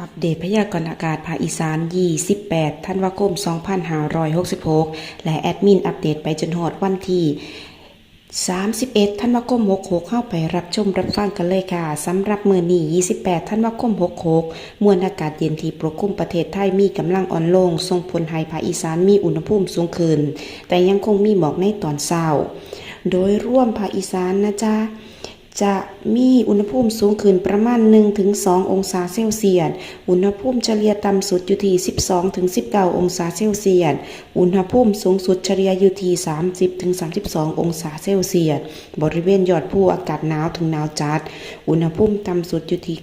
อัปเดตพยากรณ์อากาศภาคอีสาน 28 ธันวาคม 2566 และแอดมินอัปเดตไปจนหอดวันที่ 31 ธันวาคม 66 เข้าไปรับชมรับฟังกันเลยค่ะ สำหรับมือนี้ 28 ธันวาคม 66 มวลอากาศเย็นที่ปกคลุมประเทศไทยมีกำลังอ่อนลง ส่งผลให้ภาคอีสานมีอุณหภูมิสูงขึ้น แต่ยังคงมีหมอกในตอนเช้า โดยร่วมภาคอีสานนะจ๊ะ จะมีอุณหภูมิสูงขึ้นประมาณ 1-2 องศาเซลเซียส อุณหภูมิเฉลี่ยต่ำสุดอยู่ที่ 12-19 องศาเซลเซียส อุณหภูมิสูงสุดเฉลี่ยอยู่ที่ 30-32 องศาเซลเซียส บริเวณยอดภูอากาศหนาวถึงหนาวจัด อุณหภูมิต่ำสุดอยู่ที่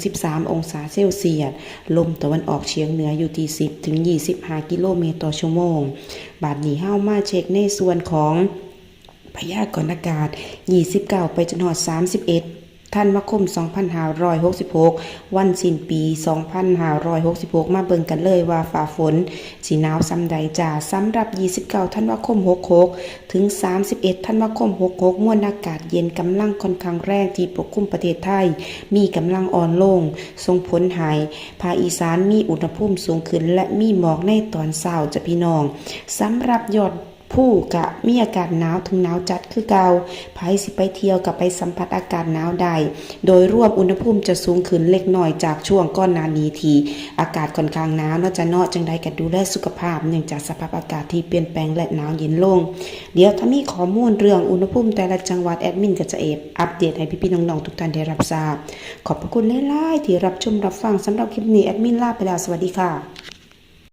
9-13 องศาเซลเซียส ลมตะวันออกเฉียงเหนืออยู่ที่ 10-25 กิโลเมตรต่อชั่วโมง บาดนี้เฮ้ามาเช็คในส่วนของ พยากรณ์อากาศ 29 ไปจนหอด31ธันวาคม 2566 วันสิ้นปี 2566 มาเบิ่งกันเลยว่าฝ่าฝนสีหนาวซ้ำใดจ่าสำหรับ 29ธันวาคม 66 ถึง 31ธันวาคม 66 มวลอากาศเย็นกำลังค่อนข้างแรงที่ปกคลุมประเทศไทย มีกำลังอ่อนลง ส่งผลหายภาคอีสานมีอุณหภูมิสูงขึ้น และมีหมอกในตอนเช้าจะพี่น้องสำหรับยอด ผู้กะมีอากาศหนาวถึงหนาวจัดคือเกาไผสิไปเที่ยวกับไปสัมผัสอากาศหนาวใด โดยรวมอุณหภูมิจะสูงขึ้นเล็กน้อยจากช่วงก้อนนานี้ที อากาศค่อนข้างหนาวนอกจากเนาะจังใดก็ดูแลสุขภาพเนื่องจากสภาพอากาศที่เปลี่ยนแปลงและหนาวเย็นลง เดี๋ยวถ้ามีข้อมูลเรื่องอุณหภูมิแต่ละจังหวัดแอดมินก็จะเอฟอัปเดตให้พี่ๆน้องๆทุกท่านได้รับทราบ ขอบพระคุณหลายๆที่รับชมรับฟังสำหรับคลิปนี้แอดมินลาไปแล้วสวัสดีค่ะ